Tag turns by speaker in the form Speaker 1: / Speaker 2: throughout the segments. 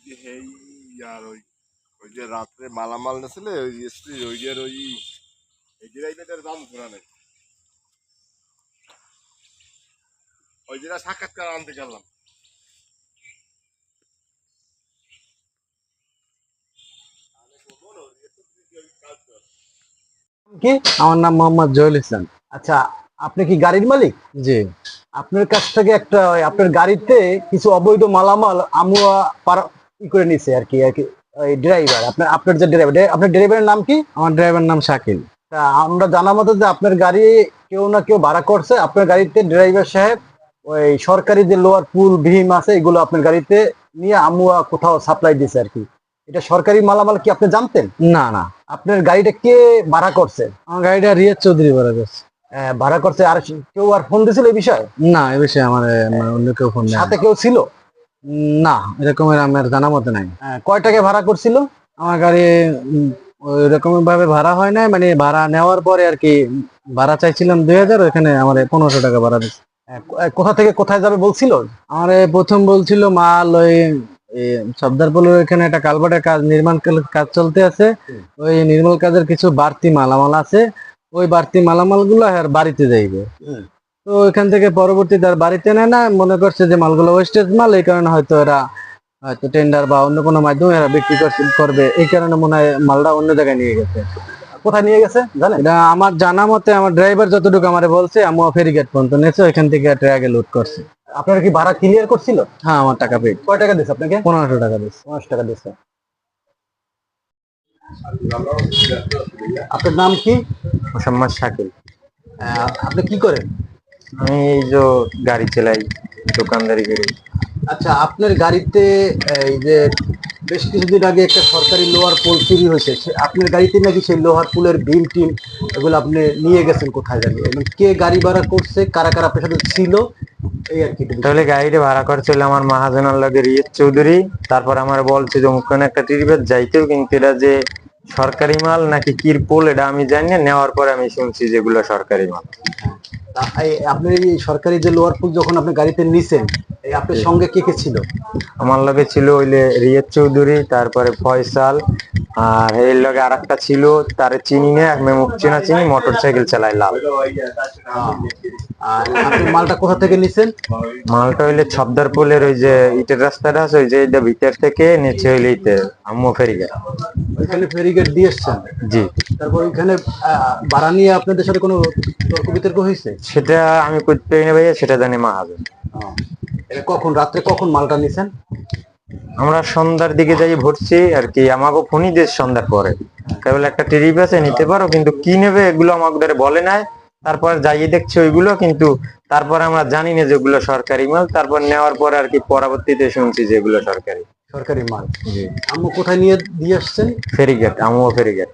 Speaker 1: ওই যে হেই আর ওই ওই যে রাত্রে মালামাল নেছিলে ওই স্ত্রী ওই যে ওই এই দাম ঘোরা নেই। ওই যেটা সাক্ষাৎকার আনতে গেলাম।
Speaker 2: কি?
Speaker 3: আমার নাম মোহাম্মদ জহুল ইসলাম।
Speaker 2: আচ্ছা আপনি কি গাড়ির মালিক?
Speaker 3: জি।
Speaker 2: আপনার কাছ থেকে একটা আপনার গাড়িতে কিছু অবৈধ মালামাল আমুয়া পার ই করে নিছে আর কি আর কি ওই ড্রাইভার আপনার আপনার যে ড্রাইভার আপনার ড্রাইভারের নাম কি?
Speaker 3: আমার ড্রাইভার নাম শাকিল।
Speaker 2: তা আমরা জানা মতো যে আপনার গাড়ি কেউ না কেউ ভাড়া করছে আপনার গাড়িতে ড্রাইভার সাহেব ওই সরকারি যে লোয়ার পুল ভীম আছে এগুলো আপনার গাড়িতে নিয়ে আমুয়া কোথাও সাপ্লাই দিছে আর কি। এটা সরকারি মালামাল কি আপনি জানতেন?
Speaker 3: না না।
Speaker 2: আপনার গাড়িটা কে ভাড়া করছে?
Speaker 3: আমার গাড়িটা রিয়াজ চৌধুরী গেছে
Speaker 2: আহ, ভাড়া করছে আর কেউ আর ফোন দিছিল এই বিষয়ে?
Speaker 3: না এ বিষয়ে আমার অন্য কেউ ফোন
Speaker 2: সাথে কেউ ছিল?
Speaker 3: না এরকমের আমার জানা মতো নাই।
Speaker 2: কয় টাকা ভাড়া করছিল?
Speaker 3: আমার গাড়ি ওই রকম ভাবে ভাড়া হয় নাই মানে ভাড়া নেওয়ার পরে আর কি ভাড়া চাইছিলাম দুই হাজার ওখানে আমার পনেরোশো টাকা ভাড়া দিচ্ছে
Speaker 2: কোথা থেকে কোথায় যাবে বলছিল?
Speaker 3: আমার প্রথম বলছিল মাল ওই সর্দারপুলের ওইখানে একটা কালভার্টের কাজ নির্মাণ কাজ চলতে আছে। ওই নির্মাণ কাজের কিছু বাড়তি মালামাল আছে। ওই বাড়তি মালামালগুলো আর বাড়িতে যাইবে। তো এখান থেকে পরবর্তী তার বাড়িতে নেয় না মনে করছে যে মালগুলো ওয়েস্টেজ মাল এই কারণে হয়তো এরা হয়তো টেন্ডার বা অন্য কোনো মাধ্যমে এরা বিক্রি করছে- করবে। এই কারণে মনে হয় মালটা অন্য জায়গায় নিয়ে গেছে।
Speaker 2: কোথায় নিয়ে গেছে জানেন?
Speaker 3: এটা আমার জানা মতে আমার ড্রাইভার যতটুকু আমারে বলছে আমি ফেরিগেট পর্যন্ত নেছে ওইখান থেকে ট্রাকে লুট করছে।
Speaker 2: আপনারা কি ভাড়া ক্লিয়ার করছিল?
Speaker 3: হ্যাঁ আমার টাকা পেয়ে
Speaker 2: কয় টাকা দিয়েছে আপনাকে?
Speaker 3: পনেরোশো টাকা দিচ্ছে
Speaker 2: পঞ্চাশ টাকা দিচ্ছে আপনার নাম কি?
Speaker 4: মোসাম্মদ শাকিল।
Speaker 2: আপনি কি করেন?
Speaker 4: আমি এই যে গাড়ি চালাই দোকানদারি করি।
Speaker 2: আচ্ছা আপনার গাড়িতে এই যে বেশ কিছুদিন আগে একটা সরকারি লোহার পুল চুরি হয়েছে আপনার গাড়িতে নাকি সেই লোহার পুলের বিল টিম এগুলো আপনি নিয়ে গেছেন কোথায় জানি? এবং কে গাড়ি ভাড়া করছে কারা কারা আপনার সাথে ছিল এই আর কি
Speaker 4: তাহলে গাড়িটা ভাড়া করছিল আমার মহাজনের লাগে রিয়েত চৌধুরী। তারপর আমার বলছে যে কোনো একটা টিরিবের যাইতেও কিন্তু এটা যে সরকারি মাল নাকি কিরপোল এটা আমি জানি নেওয়ার পরে আমি শুনছি যেগুলো সরকারি মাল।
Speaker 2: এই সরকারি যে লোয়ার পুল যখন আপনি গাড়িতে নিছেন এই আপনার সঙ্গে কে কে ছিল?
Speaker 4: আমার লগে ছিল ওইলে রিয়াদ চৌধুরী তারপরে ফয়সাল আর এর লগে আর একটা ছিল তার চিনি না আমি মুখ চেনা চিনি মোটর সাইকেল চালাই লাল।
Speaker 2: আর আপনি মালটা কোথা থেকে নিছেন?
Speaker 4: মালটা হইলে ছবদারপুলের ওই যে ইটের রাস্তাটা আছে ওই যে এটা ভিতর থেকে নিচে হইলে ইতে আম্মু ফেরিগা
Speaker 2: ওইখানে ফেরিগেট দিয়ে এসছেন?
Speaker 4: জি।
Speaker 2: তারপর ওইখানে ভাড়া নিয়ে আপনাদের সাথে কোনো তর্ক বিতর্ক হয়েছে?
Speaker 4: সেটা আমি করতে পারি না ভাইয়া সেটা জানি মাহাজন
Speaker 2: এটা কখন রাত্রে কখন মালটা নিছেন?
Speaker 4: আমরা সন্ধ্যার দিকে যাই ভরছি আর কি আমাকে ফোনই দিয়েছে সন্ধ্যার পরে। কেবল একটা ট্রিপ আছে নিতে পারো কিন্তু কি নেবে এগুলো আমাদের বলে নাই। তারপর যাইয়ে দেখছি ওইগুলো কিন্তু তারপর আমরা জানি না যেগুলো সরকারি মাল তারপর নেওয়ার পরে আর কি পরবর্তীতে শুনছি যেগুলো সরকারি।
Speaker 2: সরকারি মাল। আম্মু কোথায় নিয়ে দিয়ে আসছেন
Speaker 4: ফেরিগেট আমিও ফেরিগেট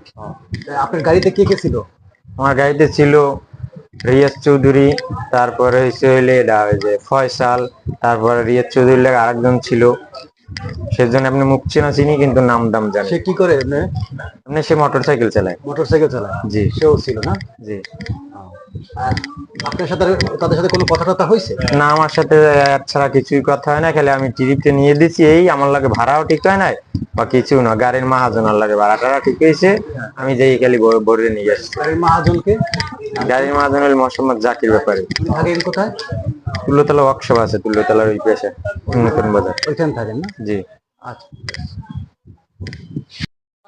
Speaker 2: তা আপনার গাড়িতে কে কে ছিল?
Speaker 4: আমার গাড়িতে ছিল রিয়াজ চৌধুরী তারপরে হচ্ছে হইলে এটা ওই যে ফয়সাল তারপরে রিয়াজ চৌধুরী লাগে আরেকজন ছিল। সেজন্য আপনি মুখ চেনা চিনি কিন্তু নাম দাম জানি।
Speaker 2: সে কি করে এমনি?
Speaker 4: আপনি সে মোটর সাইকেল চালায়।
Speaker 2: মোটর সাইকেল চালায়?
Speaker 4: জি।
Speaker 2: সেও ছিল না?
Speaker 4: জি।
Speaker 2: আপনার সাথে তাদের সাথে কোনো কথা টথা হয়েছে?
Speaker 4: না আমার সাথে ছাড়া কিছুই কথা হয় না খালি আমি নিয়ে দিছি এই আমার লাগে ভাড়াও ঠিক হয় বা কিছু না গাড়ির মাহাজনের লাগে ভাড়া টাড়া ঠিক হয়েছে আমি যাই খালি নিয়ে আসছি
Speaker 2: গাড়ির মহাজনকে?
Speaker 4: গাড়ির মাহাজন হল মোহাম্মদ জাকির ব্যাপারে।
Speaker 2: থাকেন কোথায়?
Speaker 4: তুল্যতলা ওয়ার্কশপ আছে তুল্যতলার ওই পেশে নতুন বাজার।
Speaker 2: ওইখানে থাকেন না?
Speaker 4: জি।
Speaker 2: আচ্ছা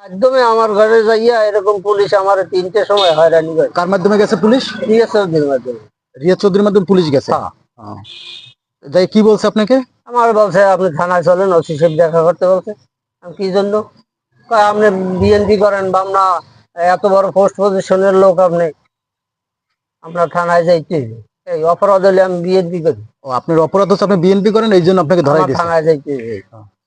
Speaker 5: মাধ্যমে আমার ঘরে যাইয়া এরকম পুলিশ আমার তিনটে সময় হয়রানি করে।
Speaker 2: কার মাধ্যমে গেছে পুলিশ?
Speaker 5: ঠিক আছে ওদের মাধ্যমে।
Speaker 2: রিয়া চৌধুরীর মাধ্যমে পুলিশ গেছে? ও। যাই কি বলছে আপনাকে?
Speaker 5: আমার বলছে আপনি থানায় চলেন ওসি সাহেব দেখা করতে বলছে। আমি কি জন্য? কয়, আপনি বিএনপি করেন বা আমরা এত বড় পোস্ট পজিশনের লোক আপনি। আপনার থানায় যাইতে। এই অপরাধ হলে আমি বিএনপি করি
Speaker 2: ও আপনার অপরাধ হচ্ছে আপনি বিএনপি করেন এই জন্য আপনাকে ধরাই
Speaker 5: আমার
Speaker 2: দিয়েছে
Speaker 5: থানায় যাইতে হবে।